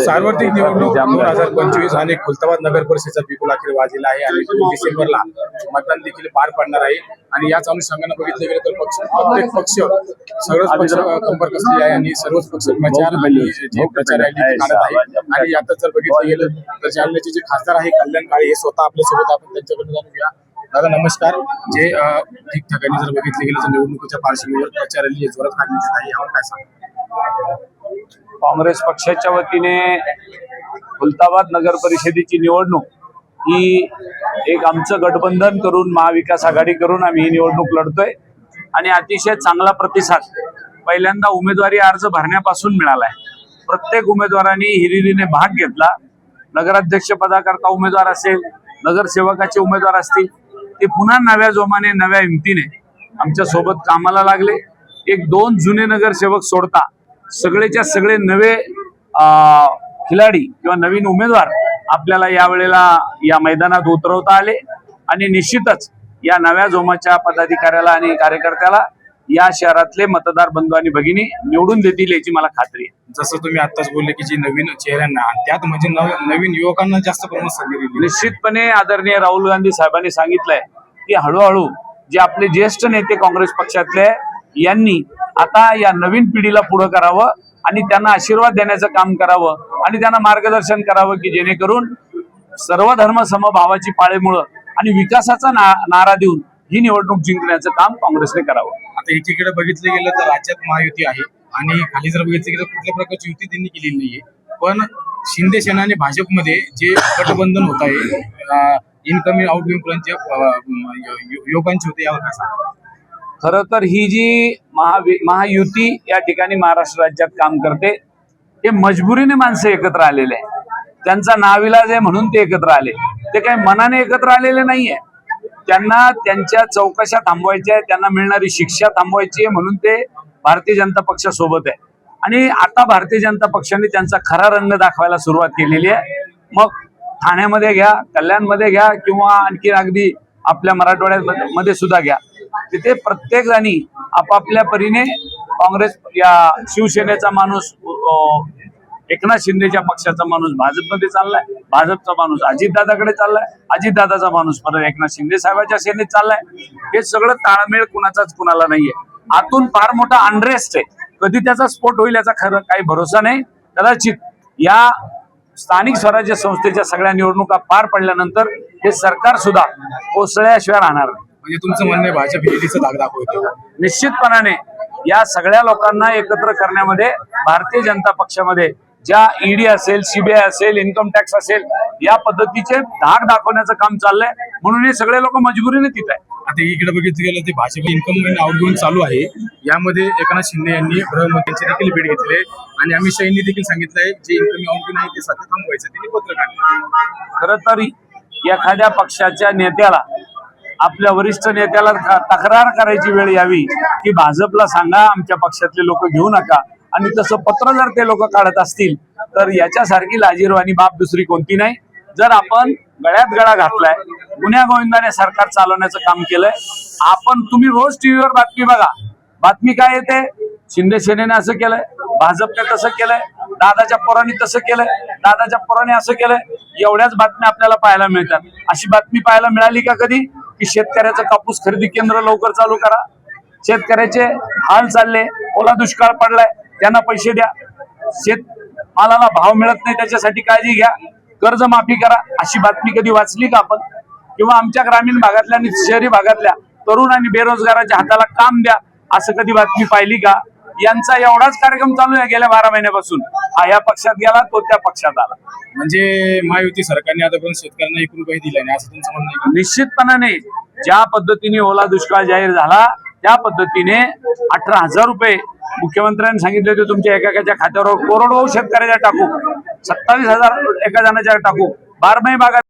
सार्वत्रिक निवडणूक दोन हजार पंचवीस आणि खुलताबाद नगर परिषदेचा बिगुल अखेर वाजलेला आहे आणि दोन डिसेंबरला मतदान देखील पार पडणार आहे. आणि याच अनुषंगाने बघितलं गेलं तर पक्ष प्रत्येक पक्ष सर्वच पक्ष कंबर कसले आहे आणि सर्वच पक्ष प्रचार आणि जे प्रचार रॅली ते काढत आहे आणि आता जर बघितलं गेलं तर जालन्याचे जे खासदार आहे कल्याण काळे हे स्वतः आपल्यासोबत आपण त्यांच्याकडे जाणून घ्या दादा नमस्कार. जे ठिकठिकाणी जर बघितलं गेलं तर निवडणुकीच्या पार्श्वभूमीवर प्रचार रॅली जोरात काढण्यात येत आहे. यावर काय सांगा काँग्रेस पक्षाच्या वतीने खुलताबाद नगर परिषदेची निवडणूक ही एक आमचं गठबंधन करून महाविकास आघाडी करून आम्ही ही निवडणूक लढतोय. आणि अतिशय चांगला प्रतिसाद पहिल्यांदा उमेदवारी अर्ज भरण्यापासून मिळालाय. प्रत्येक उमेदवारांनी हिरिरीने भाग घेतला. नगराध्यक्ष पदाकरता उमेदवार असेल नगरसेवकाचे उमेदवार असतील ते पुन्हा नव्या जोमाने नव्या हिमतीने आमच्यासोबत कामाला लागले. एक दोन जुने नगरसेवक सोडता सगळेच्या सगळे नवे खिलाडी किंवा नवीन उमेदवार आपल्याला यावेळेला या मैदानात उतरवता आले. आणि निश्चितच या नव्या जोमाच्या पदाधिकाऱ्याला आणि कार्यकर्त्याला या शहरातले मतदार बंधू आणि भगिनी निवडून देतील याची मला खात्री आहे. जसं तुम्ही आताच बोलले की जी नवीन चेहऱ्यांना त्यात म्हणजे नव- नवीन युवकांना जास्त प्रमाणात संधी दिली. निश्चितपणे आदरणीय राहुल गांधी साहेबांनी सांगितलंय की हळूहळू जे आपले ज्येष्ठ नेते काँग्रेस पक्षातले यांनी आता या नवीन पिढीला पुढं करावं आणि त्यांना आशीर्वाद देण्याचं काम करावं आणि त्यांना मार्गदर्शन करावं की जेणेकरून सर्व धर्म समभावाची पाळेमुळं आणि विकासाचा ना नारा देऊन ही निवडणूक जिंकण्याचं काम काँग्रेसने करावं. आता एकीकडे बघितलं गेलं तर राज्यात महायुती आहे आणि खाली जर बघितलं गेलं तर कुठल्या प्रकारची युती त्यांनी केलेली नाहीये. पण शिंदे सेना आणि भाजपमध्ये जे गठबंधन होत आहे इनकमिंग आउटगोईंग पर्यंत युवकांचे होते यावर काय सांगा खरं तर ही जी महावि महायुती या ठिकाणी महाराष्ट्र राज्यात काम करते हे मजबुरीने माणसं एकत्र आलेले आहे त्यांचा नाविलाज आहे म्हणून ते एकत्र आले. ते काही मनाने एकत्र आलेले नाहीये. त्यांना त्यांच्या चौकशा थांबवायच्या आहे त्यांना मिळणारी शिक्षा थांबवायची आहे म्हणून ते भारतीय जनता पक्षासोबत आहे. आणि आता भारतीय जनता पक्षाने त्यांचा खरा रंग दाखवायला सुरुवात केलेली आहे. मग ठाण्यामध्ये घ्या कल्याणमध्ये घ्या किंवा आणखी अगदी आपल्या मराठवाड्यात मध्ये सुद्धा घ्या. तिथे प्रत्येक जणी आपापल्या परीने काँग्रेस या शिवसेनेचा माणूस अं, एकनाथ शिंदेच्या पक्षाचा माणूस भाजपमध्ये चाललाय. भाजपचा माणूस अजितदादाकडे चाललाय. अजितदादाचा माणूस परत एकनाथ शिंदे साहेबांच्या सेनेत चाललाय. हे सगळं ताळमेळ कुणाचाच कुणाला नाहीये. आतून फार मोठा अनरेस्ट आहे. कधी त्याचा स्फोट होईल याचा खरं काही भरोसा नाही. कदाचित या स्थानिक स्वराज्य संस्थेच्या सगळ्या निवडणुका पार पडल्यानंतर हे सरकार सुद्धा कोसळ्याशिवाय राहणार नाही. म्हणजे तुमचं म्हणणं भाजप युतीचं दाग दाखवते निश्चितपणाने या सगळ्या लोकांना एकत्र करण्यामध्ये भारतीय जनता पक्षामध्ये ज्या ईडी असेल सीबीआय असेल इन्कम टॅक्स असेल या पद्धतीचे धाक दाखवण्याचं काम चाललंय. म्हणून हे सगळे लोक मजबुरीने तिथे आहे आता इकडे बघितलं गेलं ते भाजप इन्कम आउटगोईंग चालू आहे. यामध्ये एकनाथ शिंदे यांनी गृहमंत्र्यांची देखील भेट घेतली आहे. आणि अमित शाह यांनी देखील सांगितलंय जे इन्कमिंग आउटगोईंग आहे ते सध्या थांबवायचं त्यांनी पत्र काढलं. खर तर एखाद्या पक्षाच्या नेत्याला आपल्या वरिष्ठ नेत्याला तक्रार करायची वेळ यावी की भाजपला सांगा आमच्या पक्षातले लोक घेऊ नका. आणि तसं पत्र जर ते लोक काढत असतील तर याच्यासारखी लाजीरवाणी बाब दुसरी कोणती नाही. जर आपण गळ्यात गळा घातलाय गुन्ह्या गोविंदाने सरकार चालवण्याचं काम केलंय आपण तुम्ही रोज टीव्हीवर बातमी बघा. बातमी काय येते? शिंदे सेनेने असं केलंय भाजपने तसं केलंय दादाच्या पोरांनी तसं केलंय दादाच्या पोराने असं केलंय. एवढ्याच बातम्या आपल्याला पाहायला मिळतात. अशी बातमी पाहायला मिळाली का कधी? की शेतकऱ्याचं कापूस खरेदी केंद्र लवकर चालू करा. शेतकऱ्याचे हाल चालले ओला दुष्काळ पडलाय त्यांना पैसे द्या. शेत मालाला भाव मिळत नाही त्याच्यासाठी काळजी घ्या. कर्ज माफी करा. अशी बातमी कधी वाचली का आपण? किंवा आमच्या ग्रामीण भागातल्या आणि शहरी भागातल्या तरुण आणि बेरोजगाराच्या हाताला काम द्या असं कधी बातमी पाहिली का? यांचा एवढाच कार्यक्रम चालू आहे गेल्या बारा महिन्यापासून. हा या पक्षात गेला तो त्या पक्षात आला. म्हणजे महायुती सरकारने आतापर्यंत शेतकऱ्यांना एक रुपये दिला नाही असं तुमचं म्हणणं आहे का? निश्चितपणाने ज्या पद्धतीने ओला दुष्काळ जाहीर झाला त्या पद्धतीने अठरा हजार रुपये मुख्यमंत्र्यांनी सांगितले होते तुमच्या एकाच्या खात्यावर कोरडवाहू शेतकऱ्याच्या टाकू. सत्तावीस हजार एका जणाच्या टाकू. बारमाही भागात